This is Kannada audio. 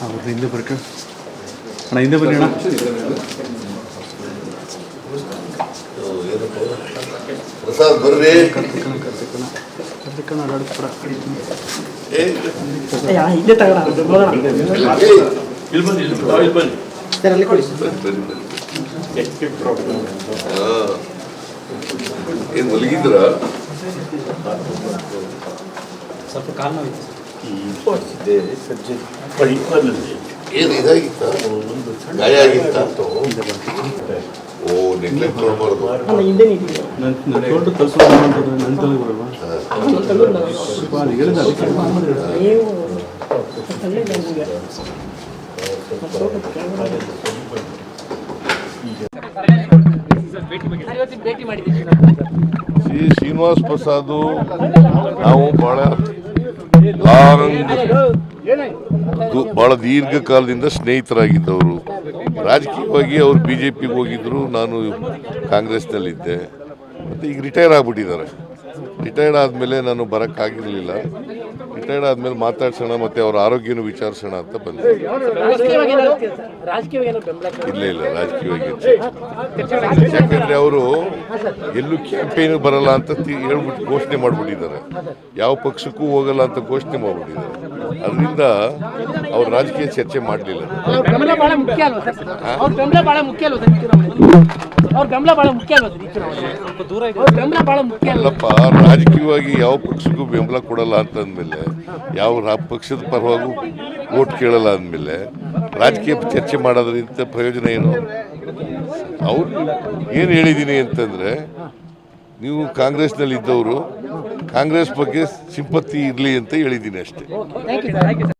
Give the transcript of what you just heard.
ಅವ್ರದ್ದು ಹಿಂದೆ ಬರ್ಕ. ಅಣ್ಣ ಹಿಂದೆ ಬನ್ನಿ ಅಣ್ಣ. ಪ್ರಸಾದ್ ಬರ್ರಿ. ಕರ್ತಿಕಣ ಅಡ್ಡಾಡ್ಸ್ಬಿಡ ಏ, ಇಲ್ಲೇ ತಗೋಣ ಹೋಗೋಣ. ಏ, ಸರ್ ಅಲ್ಲಿ ಕೊಡಿ. ಏನ್ ಮಲಗಿದ್ರ ಸ್ವಲ್ಪ ಕಾಲ್ ನೋವಿತ್ತು. ಏನು ಇದಾಗಿತ್ತ? ಗಾಯ ಆಗಿತ್ತ? ಓ ನೆಗ್ಲೆಕ್ಟ್ ಮಾಡಬಾರ್ದು ಅಲ್ಲ ಶ್ರೀ ಶ್ರೀನಿವಾಸ್ ಪ್ರಸಾದ್, ನಾವು ಬಹಳ ಲಾಂಗ್ ಬಹಳ ದೀರ್ಘಕಾಲದಿಂದ ಸ್ನೇಹಿತರಾಗಿದ್ದವರು. ರಾಜಕೀಯವಾಗಿ ಅವರು ಬಿ ಜೆ ಪಿಗೆ ಹೋಗಿದ್ರು, ನಾನು ಕಾಂಗ್ರೆಸ್ನಲ್ಲಿದ್ದೆ. ಮತ್ತು ಈಗ ರಿಟೈರ್ ಆಗಿಬಿಟ್ಟಿದ್ದಾರೆ. ರಿಟೈರ್ಡ್ ಆದಮೇಲೆ ನಾನು ಬರೋಕ್ಕಾಗಿರಲಿಲ್ಲ. ರಿಟೈರ್ಡ್ ಆದ್ಮೇಲೆ ಮಾತಾಡ್ಸೋಣ ಮತ್ತೆ ಅವ್ರ ಆರೋಗ್ಯನೂ ವಿಚಾರಿಸೋಣ ಅಂತ ಬಂದೆ ಇಲ್ಲ ಇಲ್ಲ ರಾಜಕೀಯವಾಗಿ ಯಾಕಂದ್ರೆ ಅವರು ಎಲ್ಲೂ ಕ್ಯಾಂಪೇನ್ ಬರಲ್ಲ ಅಂತ ಹೇಳ್ಬಿಟ್ಟು ಘೋಷಣೆ ಮಾಡಿಬಿಟ್ಟಿದ್ದಾರೆ. ಯಾವ ಪಕ್ಷಕ್ಕೂ ಹೋಗಲ್ಲ ಅಂತ ಘೋಷಣೆ ಮಾಡ್ಬಿಟ್ಟಿದ್ದಾರೆ. ಅದರಿಂದ ಅವ್ರು ರಾಜಕೀಯ ಚರ್ಚೆ ಮಾಡಲಿಲ್ಲ. ಅವ್ರ ಬೆಂಬಲ ಬಹಳ ಮುಖ್ಯ ಬೆಂಬಲ ಬಹಳ ಮುಖ್ಯ ಅಲ್ಲಪ್ಪ ರಾಜಕೀಯವಾಗಿ ಯಾವ ಪಕ್ಷಕ್ಕೂ ಬೆಂಬಲ ಕೊಡಲ್ಲ ಅಂತಂದ್ಮೇಲೆ ಯಾವ ರಾ- ಪಕ್ಷದ ಪರವಾಗೂ ಓಟ್ ಕೇಳಲ್ಲ ಅಂದಮೇಲೆ ರಾಜಕೀಯ ಚರ್ಚೆ ಮಾಡೋದ್ರಿಂದ ಪ್ರಯೋಜನ ಏನು? ಅವ್ರು ಏನು ಹೇಳಿದ್ದೀನಿ ಅಂತಂದರೆ ನೀವು ಕಾಂಗ್ರೆಸ್ನಲ್ಲಿ ಇದ್ದವರು ಕಾಂಗ್ರೆಸ್ ಬಗ್ಗೆ ಸಿಂಪತ್ತಿ ಇರಲಿ ಅಂತ ಹೇಳಿದ್ದೀನಿ ಅಷ್ಟೇ. Thank you sir